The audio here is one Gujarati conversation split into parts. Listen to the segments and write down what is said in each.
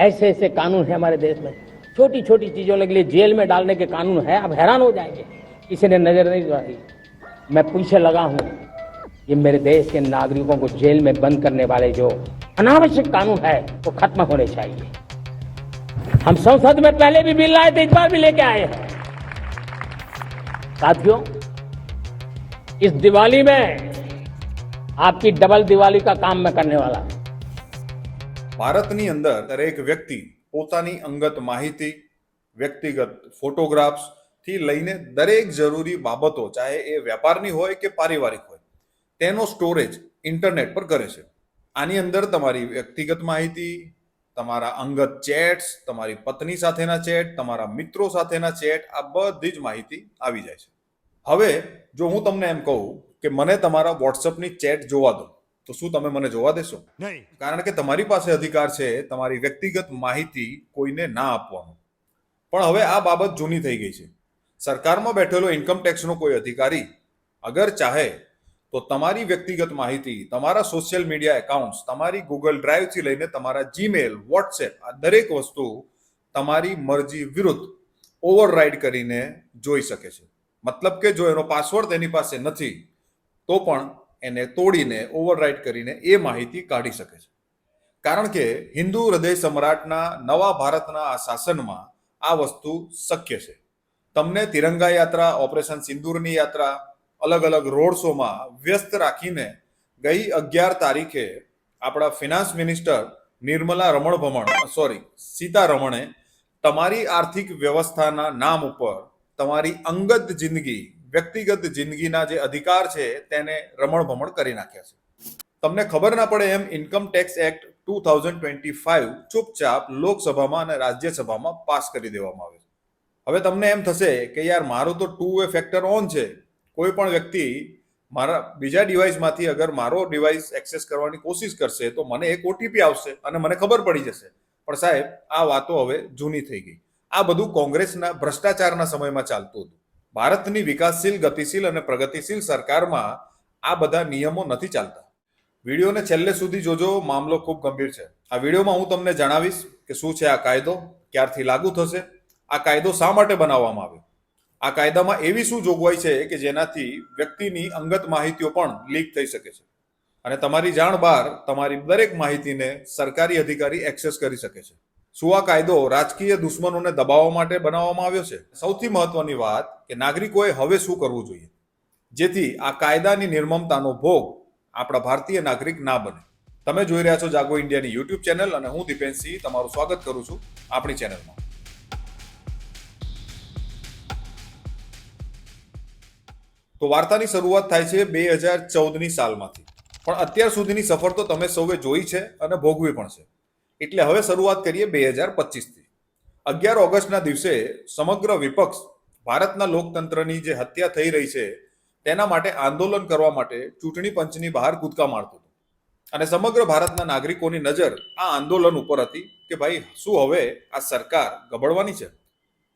ऐसे ऐसे कानून है हमारे देश में। छोटी छोटी चीज़ों के लिए जेल में डालने के कानून है, आप हैरान हो जाएँगे। किसी ने नज़र नहीं डाली मैं पीछे लगा हूँ ये मेरे देश के नागरिकों को जेल में बंद करने वाले जो अनावश्यक कानून है, वो खत्म होने चाहिए। हम संसद में पहले भी बिल लाए थे, इस बार भी लेके आए हैं। साथियों, इस दिवाली में आपकी डबल दिवाली का काम मैं करने वाला हूँ। ભારતની અંદર દરેક વ્યક્તિ પોતાની અંગત માહિતી, વ્યક્તિગત ફોટોગ્રાફ્સથી લઈને દરેક જરૂરી બાબતો, ચાહે એ વ્યાપારની હોય કે પારિવારિક હોય, તેનો સ્ટોરેજ ઇન્ટરનેટ પર કરે છે. આની અંદર તમારી વ્યક્તિગત માહિતી, તમારા અંગત ચેટ્સ, તમારી પત્ની સાથેના ચેટ, તમારા મિત્રો સાથેના ચેટ, આ બધી જ માહિતી આવી જાય છે. હવે, જો હું તમને એમ કહું કે મને તમારા વોટ્સઅપની ચેટ જોવા દો તો શું તમે મને જોવા દેશો? નહીં. કારણ કે તમારી પાસે અધિકાર છે તમારી વ્યક્તિગત માહિતી કોઈને ના આપવાનો. પણ હવે આ બાબત જૂની થઈ ગઈ છે. સરકારમાં બેઠેલો ઇન્કમ ટેક્સનો કોઈ અધિકારી અગર ચાહે તો તમારી વ્યક્તિગત માહિતી તમારા સોશિયલ મીડિયા એકાઉન્ટ્સ તમારી ગૂગલ ડ્રાઈવથી લઈને તમારા જીમેલ વોટ્સએપ આ દરેક વસ્તુ તમારી મરજી વિરુદ્ધ ઓવરરાઇડ કરીને જોઈ શકે છે. મતલબ કે જો એનો પાસવર્ડ તેની પાસે નથી તો પણ એને તોડીને ઓવરરાઇટ કરીને એ માહિતી કાઢી શકે છે. કારણ કે હિન્દુ હૃદય સમ્રાટના નવા ભારતના આ શાસનમાં આ વસ્તુ શક્ય છે. તમને તિરંગા યાત્રા, ઓપરેશન સિંદૂરની યાત્રા, અલગ અલગ રોડ શોમાં વ્યસ્ત રાખીને ગઈ અગિયાર તારીખે આપણા ફિનાન્સ મિનિસ્ટર નિર્મલા રમણ ભમણ સોરી સીતારમણે તમારી આર્થિક વ્યવસ્થાના નામ ઉપર તમારી અંગત જિંદગી વ્યક્તિગત જિંદગીના જે અધિકાર છે તેને રમણ ભમણ કરી નાખ્યા છે. તમને ખબર ના પડે એમ income tax act two thousand twenty five ચૂપચાપ લોકસભામાં અને રાજ્યસભામાં પાસ કરી દેવામાં આવે છે. હવે તમને એમ થશે કે યાર મારો તો ટુ વે ફેક્ટર ઓન છે. કોઈ પણ વ્યક્તિ મારા બીજા ડિવાઇસમાંથી અગર મારો ડિવાઇસ એક્સેસ કરવાની કોશિશ કરશે તો મને એક ઓટીપી આવશે અને મને ખબર પડી જશે. પણ સાહેબ, આ વાતો હવે જૂની થઈ ગઈ. આ બધું કોંગ્રેસના ભ્રષ્ટાચારના સમયમાં ચાલતું હતું. ભારતની વિકાસશીલ, ગતિશીલ અને પ્રગતિશીલ સરકારમાં આ બધા નિયમો નથી ચાલતા. વિડીયોને છેલ્લે સુધી જોજો, મામલો ખૂબ ગંભીર છે. આ વિડીયોમાં હું તમને જણાવીશ કે શું છે આ કાયદો, ક્યારથી લાગુ થશે, આ કાયદો શા માટે બનાવવામાં આવ્યો? આ કાયદામાં એવી શું જોગવાઈ છે કે જેનાથી વ્યક્તિની અંગત માહિતીઓ પણ લીક થઈ શકે છે? અને તમારી જાણ બહાર તમારી દરેક માહિતીને સરકારી અધિકારી એક્સેસ કરી શકે છે. શું આ કાયદો રાજકીય દુશ્મનોને દબાવવા માટે બનાવવામાં આવ્યો છે. સૌથી મહત્વની વાત કે નાગરિકોએ હવે શું કરવું જોઈએ? જેથી આ કાયદાની નિર્મમતાનો ભોગ આપણા ભારતીય નાગરિક ના બને. તમે જોઈ રહ્યા છો જાગો ઇન્ડિયાની યુટ્યુબ ચેનલ અને હું દીપેનસિંહ તમારું સ્વાગત કરું છું આપણી ચેનલમાં. તો વાર્તાની શરૂઆત થાય છે બે હજાર ચૌદની સાલમાંથી. પણ અત્યાર સુધીની સફર તો તમે સૌએ જોઈ છે અને ભોગવી પણ છે. એટલે હવે શરૂઆત કરીએ બે હજાર પચીસથી. અગિયાર ઓગસ્ટના દિવસે સમગ્ર વિપક્ષ ભારતના લોકતંત્રની જે હત્યા થઈ રહી છે, તેના માટે આંદોલન કરવા માટે ચૂંટણી પંચની બહાર કૂદકા મારતું હતું. અને સમગ્ર ભારતના નાગરિકોની નજર આ આંદોલન ઉપર હતી કે ભાઈ, શું હવે આ સરકાર ગબડવાની છે?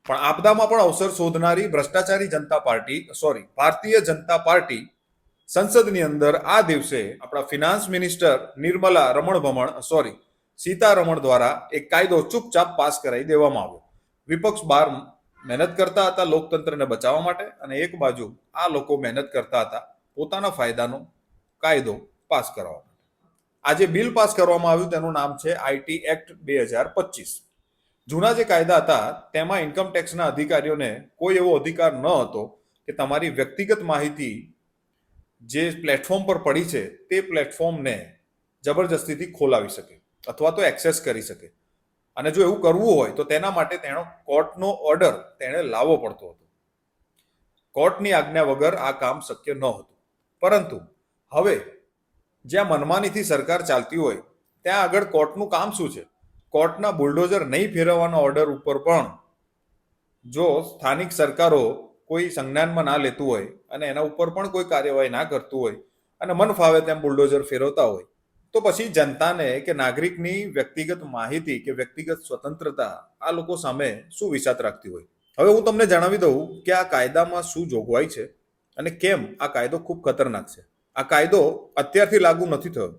પણ આપદામાં પણ અવસર શોધનારી ભ્રષ્ટાચારી જનતા party sorry Bharatiya Janata party સંસદની અંદર આ દિવસે આપણા ફિનાન્સ મિનિસ્ટર નિર્મલા રમણ ભમણ સોરી સીતારમણ દ્વારા એક કાયદો ચૂપચાપ પાસ કરાવી દેવામાં આવ્યો. વિપક્ષ બાર મહેનત કરતા હતા લોકતંત્રને બચાવવા માટે અને એક બાજુ આ લોકો મહેનત કરતા હતા પોતાના ફાયદાનો કાયદો પાસ કરવા માટે. આજે બિલ પાસ કરવામાં આવ્યું તેનું નામ છે આઈટી એક્ટ બે હજાર પચીસ. જૂના જે કાયદા હતા તેમાં ઇન્કમ ટેક્સના અધિકારીઓને કોઈ એવો અધિકાર ન હતો કે તમારી વ્યક્તિગત માહિતી જે પ્લેટફોર્મ પર પડી છે તે પ્લેટફોર્મને જબરજસ્તીથી ખોલાવી શકે. અથવા તો એક્સેસ કરી શકે. અને જો એવું કરવું હોય, તો તેના માટે તેનો કોર્ટનો ઓર્ડર તેણે લાવવો પડતો હતો. કોર્ટની આજ્ઞા વગર આ કામ શક્ય ન હતું. પરંતુ હવે જ્યાં મનમાનીથી સરકાર ચાલતી હોય, ત્યાં આગળ કોર્ટનું કામ શું છે? કોર્ટના બુલડોઝર નહીં ફેરવવાના ઓર્ડર ઉપર પણ જો સ્થાનિક સરકારો કોઈ સંજ્ઞાનમાં ના લેતું હોય અને એના ઉપર પણ કોઈ કાર્યવાહી ના કરતું હોય અને મન ફાવે તેમ બુલડોઝર ફેરવતા હોય તો પછી જનતાને કે નાગરિકની વ્યક્તિગત માહિતી કે વ્યક્તિગત સ્વતંત્રતા આ લોકો સામે શું વિસાત રાખતી હોય? હવે હું તમને જણાવી દઉં કે આ કાયદામાં શું જોગવાઈ છે અને કેમ આ કાયદો ખૂબ ખતરનાક છે. આ કાયદો અત્યારથી લાગુ નથી થયો,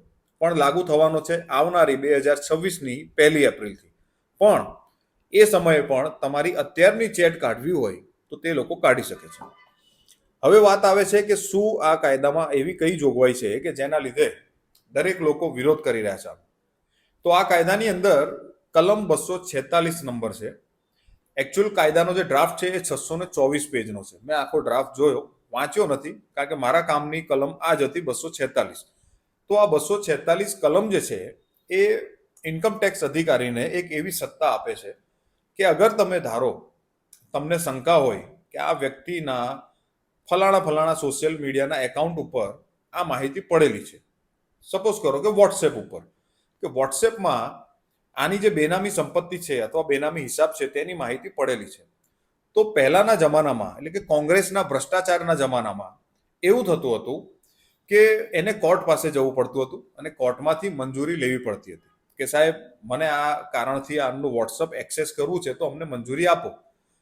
પણ લાગુ થવાનો છે આવનારી બે હજાર છવ્વીસની પહેલી એપ્રિલથી. પણ એ સમયે પણ તમારી અત્યારની ચેટ કાઢવી હોય તો તે લોકો કાઢી શકે છે. હવે વાત આવે છે કે શું આ કાયદામાં એવી કઈ જોગવાઈ છે કે જેના લીધે દરેક લોકો વિરોધ કરી રહ્યા છે તો આ કાયદાની અંદર કલમ બસો છેતાલીસ નંબર છે. એકચ્યુઅલ કાયદાનો જે ડ્રાફ્ટ છે એ છસો ને ચોવીસ પેજનો છે. મેં આખો ડ્રાફ્ટ જોયો, વાંચ્યો નથી, કારણ કે મારા કામની કલમ આ જ હતી, બસો છેતાલીસ. તો આ બસો છેતાલીસ કલમ જે છે, એ ઇન્કમ ટેક્સ અધિકારીને એક એવી સત્તા આપે છે કે અગર તમે ધારો, તમને શંકા હોય કે આ વ્યક્તિના ફલાણા ફલાણા સોશિયલ મીડિયાના એકાઉન્ટ ઉપર આ માહિતી પડેલી છે સપોઝ કરો કે વોટ્સએપ ઉપર. કે વોટ્સએપમાં આની જે બેનામી સંપત્તિ છે અથવા બેનામી હિસાબ છે તેની માહિતી પડેલી છે. તો પહેલાના જમાનામાં, એટલે કે કોંગ્રેસના ભ્રષ્ટાચારના જમાનામાં એવું થતું હતું કે એને કોર્ટ પાસે જવું પડતું હતું અને કોર્ટમાંથી મંજૂરી લેવી પડતી હતી. કે સાહેબ, મને આ કારણથી આમનું વોટ્સઅપ એક્સેસ કરવું છે તો અમને મંજૂરી આપો.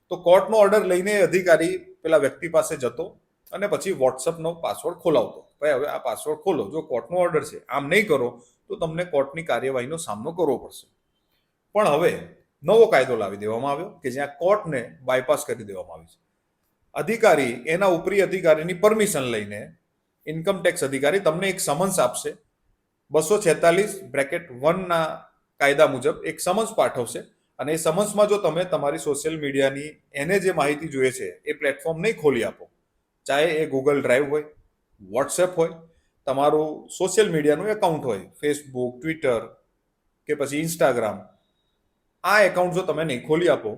તો કોર્ટનો ઓર્ડર લઈને અધિકારી પેલા વ્યક્તિ પાસે જતો અને પછી વોટ્સઅપનો પાસવર્ડ ખોલાવતો. ભાઈ, હવે આ પાસવર્ડ ખોલો. જો કોર્ટનો ઓર્ડર છે, આમ નહીં કરો, તો તમને કોર્ટની કાર્યવાહીનો સામનો કરવો પડશે. પણ હવે નવો કાયદો લાવી દેવામાં આવ્યો કે જ્યાં કોર્ટને બાયપાસ કરી દેવામાં આવી છે. અધિકારી, એના ઉપરી અધિકારીની પરમિશન લઈને ઇન્કમ ટેક્સ અધિકારી તમને એક સમન્સ આપશે. બસો છેતાલીસ બ્રેકેટ વનના કાયદા મુજબ એક સમન્સ પાઠવશે. અને એ સમન્સમાં જો તમે તમારી સોશિયલ મીડિયાની એને જે માહિતી જોઈએ છે, એ પ્લેટફોર્મ નહીં ખોલી આપો. ચાહે એ ગૂગલ ડ્રાઈવ હોય વોટ્સએપ હોય, તમારું સોશિયલ મીડિયાનું એકાઉન્ટ હોય ફેસબુક ટ્વિટર કે પછી ઇન્સ્ટાગ્રામ આ એકાઉન્ટ જો તમે નહીં ખોલી આપો,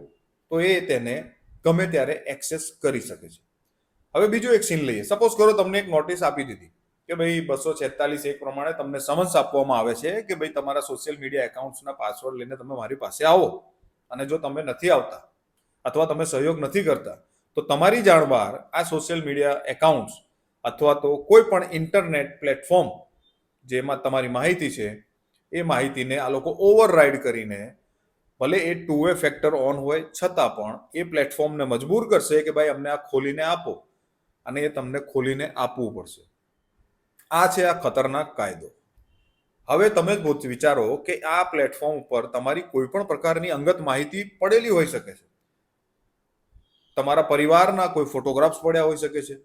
તો એ તેને ગમે ત્યારે એક્સેસ કરી શકે છે. હવે બીજું એક સીન લઈએ. સપોઝ કરો તમને એક નોટિસ આપી દીધી કે ભાઈ બસો છેતાલીસ એક પ્રમાણે તમને સમન્સ આપવામાં આવે છે કે ભાઈ તમારા સોશિયલ મીડિયા એકાઉન્ટ્સના પાસવર્ડ લઈને તમે મારી પાસે આવો. અને જો તમે નથી આવતા અથવા તમે સહયોગ નથી કરતા તો તમારી જાણ બહાર આ સોશિયલ મીડિયા એકાઉન્ટ્સ અથવા તો કોઈ પણ ઇન્ટરનેટ પ્લેટફોર્મ જેમાં તમારી માહિતી છે, એ માહિતીને આ લોકો ઓવરરાઇડ કરીને ભલે એ ટુ વે ફેક્ટર ઓન હોય, છતાં પણ એ પ્લેટફોર્મને મજબૂર કરશે કે ભાઈ અમને આ ખોલીને આપો અને એ તમને ખોલીને આપવું પડશે. આ છે આ ખતરનાક કાયદો. હવે તમે જ વિચારો કે આ પ્લેટફોર્મ ઉપર તમારી કોઈ પણ પ્રકારની અંગત માહિતી પડેલી હોઈ શકે છે. તમારા પરિવારના કોઈ ફોટોગ્રાફ્સ પડ્યા હોઈ શકે છે.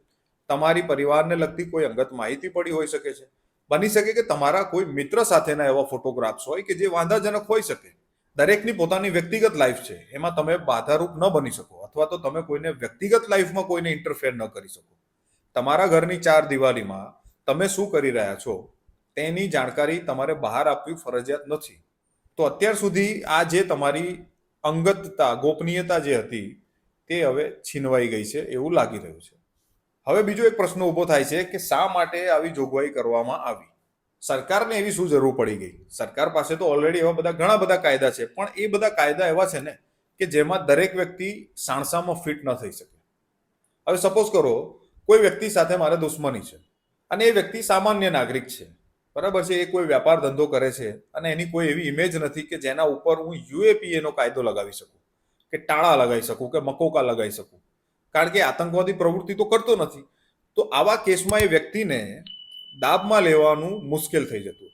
તમારી પરિવારને લગતી કોઈ અંગત માહિતી પડી હોઈ શકે છે. બની શકે કે તમારા કોઈ મિત્ર સાથેના એવા ફોટોગ્રાફ્સ હોય કે જે વાંધાજનક હોઈ શકે. દરેકની પોતાની વ્યક્તિગત લાઈફ છે. એમાં તમે બાધારૂપ ન બની શકો અથવા તો તમે કોઈને વ્યક્તિગત લાઈફમાં કોઈને ઇન્ટરફેર ન કરી શકો. તમારા ઘરની ચાર દિવાલીમાં તમે શું કરી રહ્યા છો? તેની જાણકારી તમારે બહાર આપવી ફરજિયાત નથી. તો અત્યાર સુધી આ જે તમારી અંગતતા, ગોપનીયતા જે હતી તે હવે છીનવાઈ ગઈ છે એવું લાગી રહ્યું છે. હવે બીજો એક પ્રશ્ન ઊભો થાય છે કે શા માટે આવી જોગવાઈ કરવામાં આવી? સરકારને એવી શું જરૂર પડી ગઈ? સરકાર પાસે તો ઓલરેડી એવા બધા ઘણા બધા કાયદા છે, પણ એ બધા કાયદા એવા છે ને કે જેમાં દરેક વ્યક્તિ સાણસામાં ફિટ ન થઈ શકે. હવે સપોઝ કરો, કોઈ વ્યક્તિ સાથે મારે દુશ્મની છે અને એ વ્યક્તિ સામાન્ય નાગરિક છે, બરાબર છે? એ કોઈ વ્યાપાર ધંધો કરે છે અને એની કોઈ એવી ઇમેજ નથી કે જેના ઉપર હું યુએપીએનો કાયદો લગાવી શકું. કે ટાળા લગાવી શકું, કે મકોકા લગાવી શકું. કારણ કે આતંકવાદી પ્રવૃત્તિ તો કરતો નથી. તો આવા કેસમાં એ વ્યક્તિને દાબમાં લેવાનું મુશ્કેલ થઈ જતું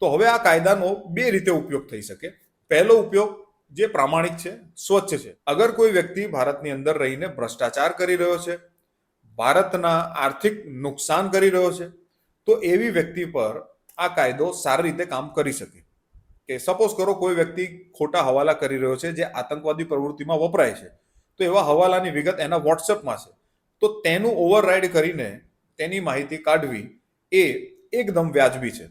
તો હવે આ કાયદાનો બે રીતે ઉપયોગ થઈ શકે. પહેલો ઉપયોગ જે પ્રામાણિક છે, સ્વચ્છ છે. અગર કોઈ વ્યક્તિ ભારતની અંદર રહીને ભ્રષ્ટાચાર કરી રહ્યો છે, ભારતના આર્થિક નુકસાન કરી રહ્યો છે, તો એવી વ્યક્તિ પર આ કાયદો સારી રીતે કામ કરી શકે. કે સપોઝ કરો કોઈ વ્યક્તિ ખોટા હવાલા કરી રહ્યો છે, જે આતંકવાદી પ્રવૃત્તિમાં વપરાય છે, તો એવા હવાલાની વિગત એના વોટ્સએપમાં છે. તો તેનું ઓવરરાઇડ કરીને તેની માહિતી કાઢવી એ એકદમ વ્યાજબી છે,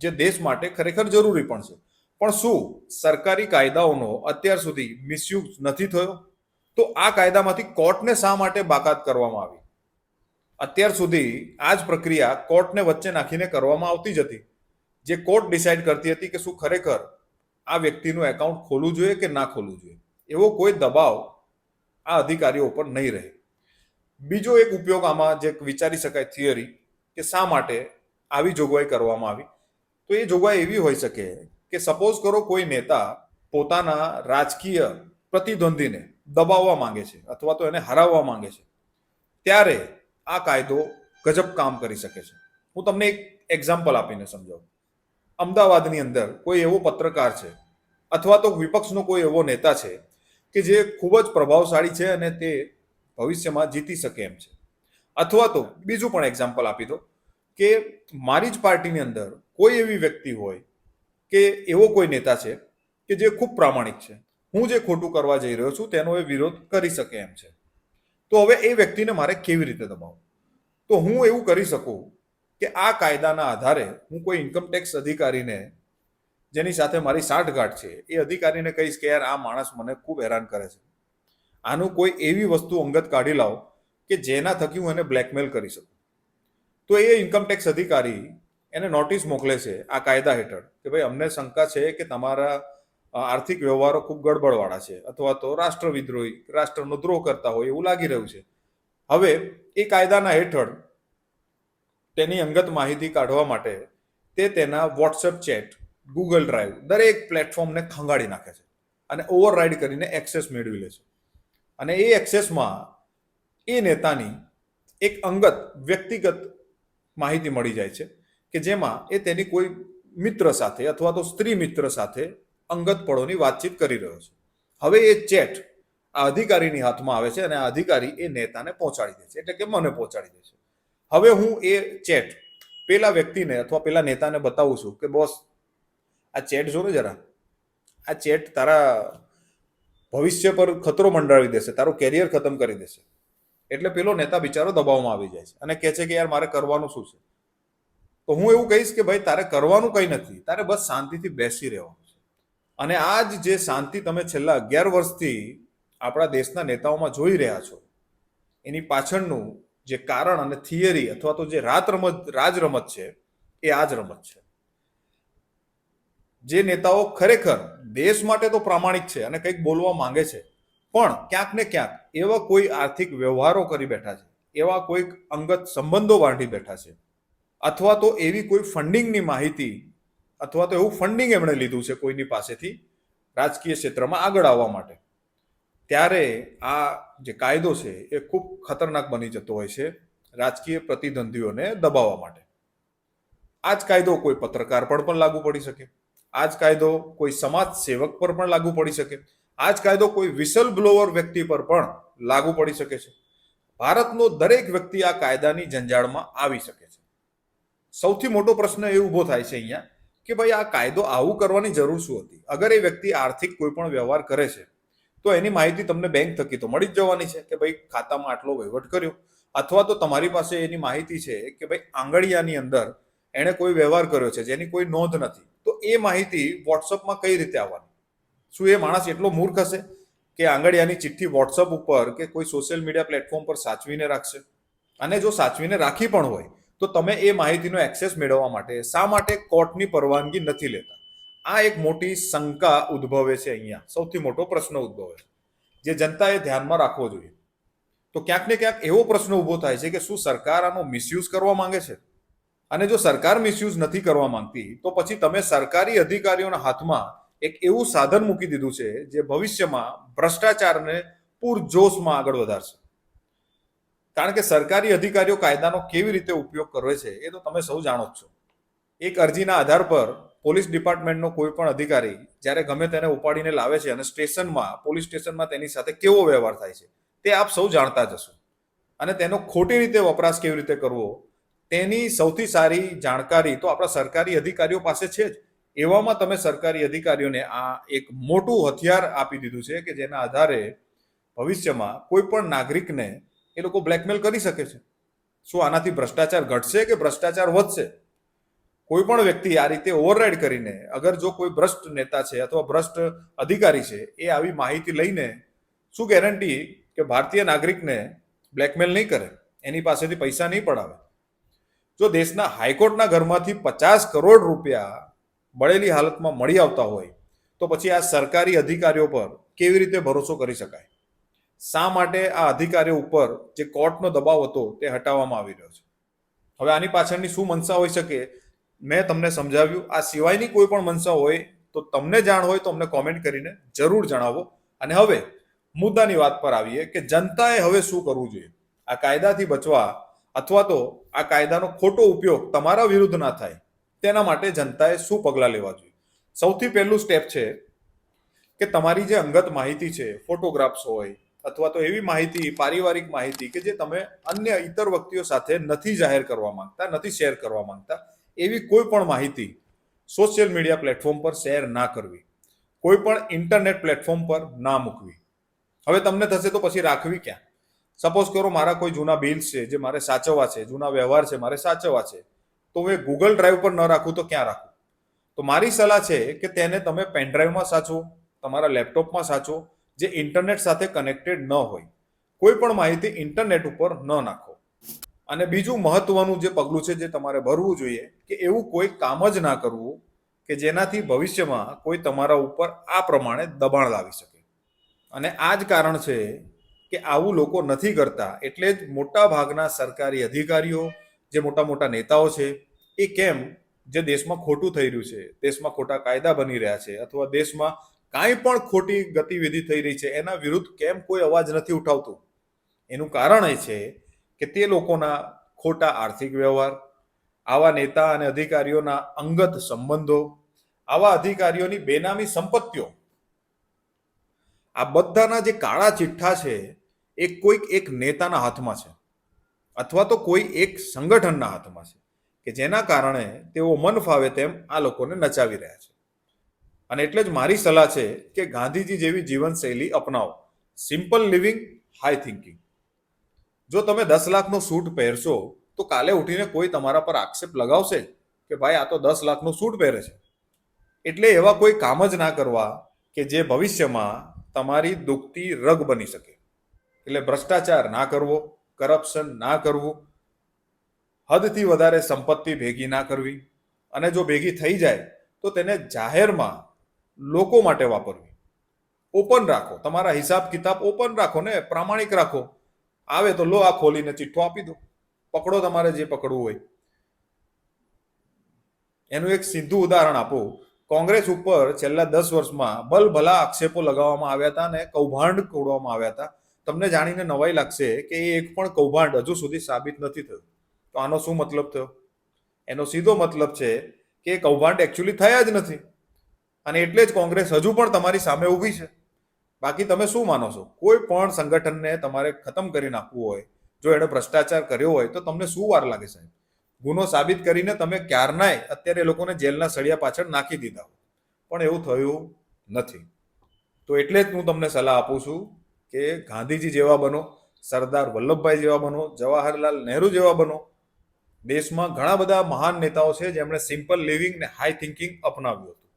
જે દેશ માટે ખરેખર જરૂરી પણ છે. પણ શું સરકારી કાયદાઓનો અત્યાર સુધી મિસયુઝ નથી થયો? તો આ કાયદામાંથી કોર્ટને શા માટે બાકાત કરવામાં આવી? અત્યાર સુધી આ જ પ્રક્રિયા કોર્ટને વચ્ચે નાખીને કરવામાં આવતી જ હતી. જે કોર્ટ ડિસાઇડ કરતી હતી કે શું ખરેખર આ વ્યક્તિનું એકાઉન્ટ ખોલવું જોઈએ કે ના ખોલવું જોઈએ. એવો કોઈ દબાવ આ અધિકારીઓ ઉપર નહીં રહે. બીજો એક ઉપયોગ આમાં જે વિચારી શકાય થિયરી કે શા માટે આવી જોગવાઈ કરવામાં આવી. તો એ જોગવાઈ એવી હોઈ શકે કે સપોઝ કરો કોઈ નેતા પોતાના રાજકીય પ્રતિદ્વંદીને દબાવવા માંગે છે અથવા તો એને હરાવવા માંગે છે. ત્યારે આ કાયદો ગજબ કામ કરી શકે છે. હું તમને એક એક્ઝામ્પલ આપીને સમજાવું. અમદાવાદની અંદર કોઈ એવો પત્રકાર છે અથવા તો વિપક્ષનો કોઈ એવો નેતા છે કે જે ખૂબ જ પ્રભાવશાળી છે અને તે ભવિષ્યમાં જીતી શકે એમ છે. અથવા તો બીજું પણ એક્ઝામ્પલ આપી દો કે મારી જ પાર્ટીની અંદર કોઈ એવી વ્યક્તિ હોય કે એવો કોઈ નેતા છે કે જે ખૂબ પ્રામાણિક છે. હું જે ખોટું કરવા જઈ રહ્યો છું તેનો એ વિરોધ કરી શકે એમ છે. તો હવે એ વ્યક્તિને મારે કેવી રીતે દબાવવું? તો હું એવું કરી શકું કે આ કાયદાના આધારે હું કોઈ ઇન્કમ ટેક્સ અધિકારીને જેની સાથે મારી સાંઠગાંઠ છે, એ અધિકારીને કહીશ કે યાર આ માણસ મને ખૂબ હેરાન કરે છે. આનું કોઈ એવી વસ્તુ અંગત કાઢી લાવો કે જેના થકી હું એને બ્લેકમેલ કરી શકું. તો એ ઇન્કમ ટેક્સ અધિકારી એને નોટિસ મોકલે છે આ કાયદા હેઠળ કે ભાઈ અમને શંકા છે કે તમારા આર્થિક વ્યવહારો ખૂબ ગડબડવાળા છે અથવા તો રાષ્ટ્ર વિદ્રોહી રાષ્ટ્રનો દ્રોહ કરતા હોય એવું લાગી રહ્યું છે. હવે એ કાયદાના હેઠળ તેની અંગત માહિતી કાઢવા માટે તે તેના વોટ્સએપ ચેટ ગૂગલ ડ્રાઈવ દરેક પ્લેટફોર્મને ખંગાળી નાખે છે અને ઓવરરાઇડ કરીને એક્સેસ મેળવી લે છે. અને એ એક્સેસમાં એ નેતાની એક અંગત વ્યક્તિગત માહિતી મળી જાય છે કે જેમાં એ તેની કોઈ મિત્ર સાથે અથવા તો સ્ત્રી મિત્ર સાથે અંગત પળોની વાતચીત કરી રહ્યો છે. હવે એ ચેટ આ અધિકારીની હાથમાં આવે છે અને આ અધિકારી એ નેતાને પહોંચાડી દે છે. એટલે કે મને પહોંચાડી દે છે. હવે હું એ ચેટ પેલા વ્યક્તિને અથવા પેલા નેતાને બતાવું છું કે, બોસ, આ ચેટ જો ને જરા. આ ચેટ તારા ભવિષ્ય પર ખતરો મંડાવી દેશે. તારું કેરિયર ખતમ કરી દેશે. એટલે પેલો નેતા બિચારો દબાવમાં આવી જાય છે અને કહે છે કે, યાર, મારે કરવાનું શું છે? તો હું એવું કહીશ કે, ભાઈ, તારે કરવાનું કંઈ નથી. તારે બસ શાંતિથી બેસી રહેવાનું છે. અને આ જ જે શાંતિ તમે છેલ્લા અગિયાર વર્ષથી આપણા દેશના નેતાઓમાં જોઈ રહ્યા છો, એની પાછળનું જે કારણ અને થિયરી અથવા તો જે રાત રમત રાજ રમત છે, એ આ જ રમત છે. જે નેતાઓ ખરેખર દેશ માટે તો પ્રામાણિક છે અને કંઈક બોલવા માંગે છે, પણ ક્યાંક ને ક્યાંક એવા કોઈ આર્થિક વ્યવહારો કરી બેઠા છે, એવા કોઈક અંગત સંબંધો બાંધી બેઠા છે, અથવા તો એવી કોઈ ફંડિંગની માહિતી અથવા તો એવું ફંડિંગ એમણે લીધું છે કોઈની પાસેથી રાજકીય ક્ષેત્રમાં આગળ આવવા માટે. ત્યારે આ જે કાયદો છે એ ખૂબ ખતરનાક બની જતો હોય છે રાજકીય પ્રતિદ્વંદીઓને દબાવવા માટે. આ જ કાયદો કોઈ પત્રકાર પર પણ લાગુ પડી શકે. આ જ કાયદો કોઈ સમાજ સેવક પર પણ લાગુ પડી શકે. આ જ કાયદો કોઈ વિસલ બ્લોવર વ્યક્તિ પર પણ લાગુ પડી શકે છે. ભારતનો દરેક વ્યક્તિ આ કાયદાની જંજાળમાં આવી શકે છે. સૌથી મોટો પ્રશ્ન એ ઊભો થાય છે અહીંયા કે ભાઈ આ કાયદો આવું કરવાની જરૂર શું હતી? અગર એ વ્યક્તિ આર્થિક કોઈ પણ વ્યવહાર કરે છે તો એની માહિતી તમને બેંક થકી તો મળી જ જવાની છે કે ભાઈ ખાતામાં આટલો વહીવટ કર્યો. અથવા તો તમારી પાસે એની માહિતી છે કે ભાઈ આંગળિયાની અંદર એણે કોઈ વ્યવહાર કર્યો છે જેની કોઈ નોંધ નથી. તો એ માહિતી વોટ્સઅપમાં કઈ રીતે આવવાની? શું એ માણસ એટલો મૂર્ખ હશે કે આંગળિયાની ચિઠ્ઠી વોટ્સઅપ ઉપર કે કોઈ સોશિયલ મીડિયા પ્લેટફોર્મ પર સાચવીને રાખશે? અને જો સાચવીને રાખી પણ હોય, તો તમે એ માહિતીનો એક્સેસ મેળવવા માટે શા માટે કોર્ટની પરવાનગી નથી લેતા? આ એક મોટી શંકા ઉદ્ભવે છે અહીંયા. સૌથી મોટો પ્રશ્ન ઉદ્ભવે છે. જે જનતાએ ધ્યાનમાં રાખવો જોઈએ. તો ક્યાંક ને ક્યાંક એવો પ્રશ્ન ઊભો થાય છે કે શું સરકાર આનો મિસયુઝ કરવા માંગે છે? અને જો સરકાર મિસયુઝ નથી કરવા માંગતી, તો પછી તમે સરકારી અધિકારીઓના હાથમાં એક એવું સાધન મૂકી દીધું છે જે ભવિષ્યમાં ભ્રષ્ટાચારને પૂરજોશમાં આગળ વધારશે. કારણ કે સરકારી અધિકારીઓ કાયદાનો કેવી રીતે ઉપયોગ કરે છે એ તો તમે સૌ જાણો જ છો. એક અરજીના આધાર પર પોલીસ ડિપાર્ટમેન્ટનો કોઈ પણ અધિકારી જ્યારે ગમે તેને ઉપાડીને લાવે છે અને સ્ટેશનમાં, પોલીસ સ્ટેશનમાં તેની સાથે કેવો વ્યવહાર થાય છે, તે આપ સૌ જાણતા જ હશો. અને તેનો ખોટી રીતે વપરાશ કેવી રીતે કરવો, તેની સૌથી સારી જાણકારી તો આપણા સરકારી અધિકારીઓ પાસે છે જ. એવામાં તમે સરકારી અધિકારીઓને આ એક મોટું હથિયાર આપી દીધું છે કે જેના આધારે ભવિષ્યમાં કોઈ પણ નાગરિકને એ લોકો બ્લેકમેલ કરી શકે છે. શું આનાથી ભ્રષ્ટાચાર ઘટશે કે ભ્રષ્ટાચાર વધશે? કોઈ પણ વ્યક્તિ આ રીતે ઓવરરાઇડ કરીને, અગર જો કોઈ ભ્રષ્ટ નેતા છે અથવા ભ્રષ્ટ અધિકારી છે, એ આવી માહિતી લઈને શું ગેરંટી કે ભારતીય નાગરિકને બ્લેકમેલ નહીં કરે? એની પાસેથી પૈસા નહીં પડાવે. જો દેશના હાઈકોર્ટના ઘરમાંથી પચાસ કરોડ રૂપિયા બળેલી હાલતમાં મળી આવતા હોય, તો પછી આ સરકારી અધિકારીઓ પર કેવી રીતે ભરોસો કરી શકાય? શા માટે આ અધિકારીઓ ઉપર જે કોર્ટનો દબાવ હતો તે હટાવવામાં આવી રહ્યો છે? હવે આની પાછળની શું મનસા હોઈ શકે? મેં તમને સમજાવ્યું. આ સિવાયની કોઈ પણ મનસા હોય તો તમને જાણ હોય તો અમને કોમેન્ટ કરીને જરૂર જણાવો. અને હવે મુદ્દાની વાત પર આવીએ કે જનતાએ હવે શું કરવું જોઈએ? આ કાયદાથી બચવા અથવા તો આ કાયદાનો ખોટો ઉપયોગ તમારા વિરુદ્ધ ના થાય, તેના માટે જનતાએ શું પગલાં લેવા જોઈએ? સૌથી પહેલું સ્ટેપ છે કે તમારી જે અંગત માહિતી છે ફોટોગ્રાફ્સ હોય અથવા તો એવી માહિતી, પારિવારિક માહિતી કે જે તમે અન્ય ઇતર વ્યક્તિઓ સાથે નથી જાહેર કરવા માંગતા, નથી શેર કરવા માંગતા એવી કોઈ પણ માહિતી સોશિયલ મીડિયા પ્લેટફોર્મ પર શેર ના કરવી. કોઈ પણ ઇન્ટરનેટ પ્લેટફોર્મ પર ના મૂકવી. હવે તમને થશે તો પછી રાખવી ક્યાં? સપોઝ કરો મારા કોઈ જૂના બિલ્સ છે, જે મારે સાચવવા છે, જૂના વ્યવહાર છે, મારે સાચવવા છે, તો હું એ ગૂગલ ડ્રાઈવ પર ન રાખું તો ક્યાં રાખું? તો મારી સલાહ છે કે તેને તમે પેનડ્રાઈવમાં સાચવો, તમારા લેપટોપમાં સાચવો, જે ઇન્ટરનેટ સાથે કનેક્ટેડ ન હોય. કોઈ પણ માહિતી ઇન્ટરનેટ ઉપર ન નાખો. અને બીજું મહત્વનું જે પગલું છે જે તમારે ભરવું જોઈએ કે એવું કોઈ કામ જ ના કરવું કે જેનાથી ભવિષ્યમાં કોઈ તમારા ઉપર આ પ્રમાણે દબાણ લાવી શકે. અને આ જ કારણ છે કે આવું લોકો નથી કરતા એટલે જ મોટા ભાગના સરકારી અધિકારીઓ, જે મોટા મોટા નેતાઓ છે, એ કેમ જે દેશમાં ખોટું થઈ રહ્યું છે, દેશમાં ખોટા કાયદા બની રહ્યા છે અથવા દેશમાં કાંઈ પણ ખોટી ગતિવિધિ થઈ રહી છે, એના વિરુદ્ધ કેમ કોઈ અવાજ નથી ઉઠાવતું? એનું કારણ એ છે કે તે લોકોના ખોટા આર્થિક વ્યવહાર, આવા નેતા અને અધિકારીઓના અંગત સંબંધો, આવા અધિકારીઓની બેનામી સંપત્તિઓ. આ બધાના જે કાળા ચિઠ્ઠા છે, એ કોઈક એક નેતાના હાથમાં છે. અથવા તો કોઈ એક સંગઠનના હાથમાં છે, કે જેના કારણે તેઓ મન ફાવે તેમ આ લોકોને નચાવી રહ્યા છે. અને એટલે જ મારી સલાહ છે કે ગાંધીજી જેવી જીવનશૈલી અપનાવો. સિમ્પલ લિવિંગ હાઈ થિંકિંગ જો તમે દસ લાખનો સૂટ પહેરશો, તો કાલે ઉઠીને કોઈ તમારા પર આક્ષેપ લગાવશે કે ભાઈ, આ તો દસ લાખનો સૂટ પહેરે છે. એટલે એવા કોઈ કામ જ ના કરવા કે જે ભવિષ્યમાં તમારી દુખતી રગ બની શકે. એટલે ભ્રષ્ટાચાર ના કરવો કરપ્શન ના કરવું, હદથી વધારે સંપત્તિ ભેગી ના કરવી, અને જો ભેગી થઈ જાય, તો તેને જાહેરમાં લોકો માટે વાપરવી. ઓપન રાખો. તમારા હિસાબ કિતાબ ઓપન રાખો ને પ્રામાણિક રાખો. આવે તો લો આ ખોલીને ચિઠ્ઠો આપી દો. પકડો તમારે જે પકડવું હોય. એનું એક સીધું ઉદાહરણ આપો. કોંગ્રેસ ઉપર છેલ્લા દસ વર્ષમાં ભલભલા આક્ષેપો લગાવવામાં આવ્યા હતા અને કૌભાંડ ખોડવામાં આવ્યા હતા. તમને જાણીને નવાઈ લાગશે કે એ એક પણ કૌભાંડ હજુ સુધી સાબિત નથી થયું. તો આનો શું મતલબ થયો? એનો સીધો મતલબ છે કે કૌભાંડ એકચ્યુઅલી થયા જ નથી. અને એટલે જ કોંગ્રેસ હજુ પણ તમારી સામે ઊભી છે. બાકી તમે શું માનો છો? કોઈ પણ સંગઠનને તમારે ખતમ કરી નાખવું હોય, જો એણે ભ્રષ્ટાચાર કર્યો હોય, તો તમને શું વાર લાગે સાહેબ? ગુનો સાબિત કરીને તમે ક્યારનાય અત્યારે લોકોને જેલના સળિયા પાછળ નાખી દીધા પણ એવું થયું નથી. તો એટલે જ હું તમને સલાહ આપું છું કે ગાંધીજી જેવા બનો, સરદાર વલ્લભભાઈ જેવા બનો, જવાહરલાલ નહેરુ જેવા બનો. દેશમાં ઘણા બધા મહાન નેતાઓ છે જેમણે સિમ્પલ લિવિંગ ને હાઈ થિંકિંગ અપનાવ્યું હતું.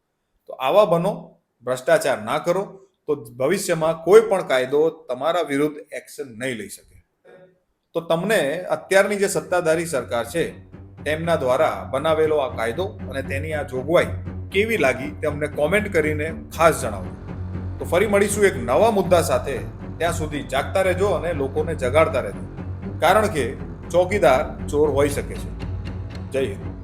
તો આવા બનો, ભ્રષ્ટાચાર ના કરો તો ભવિષ્યમાં કોઈ પણ કાયદો તમારા વિરુદ્ધ એક્શન નહીં લઈ શકે. તો તમને અત્યારની જે સત્તાધારી સરકાર છે, તેમના દ્વારા બનાવેલો આ કાયદો અને તેની આ જોગવાઈ કેવી લાગી તે અમને કોમેન્ટ કરીને ખાસ જણાવો તો ફરી મળીશું એક નવા મુદ્દા સાથે. ત્યાં સુધી જાગતા રહેજો અને લોકોને જગાડતા રહેજો. કારણ કે ચોકીદાર ચોર હોઈ શકે છે. જય હિન્દ.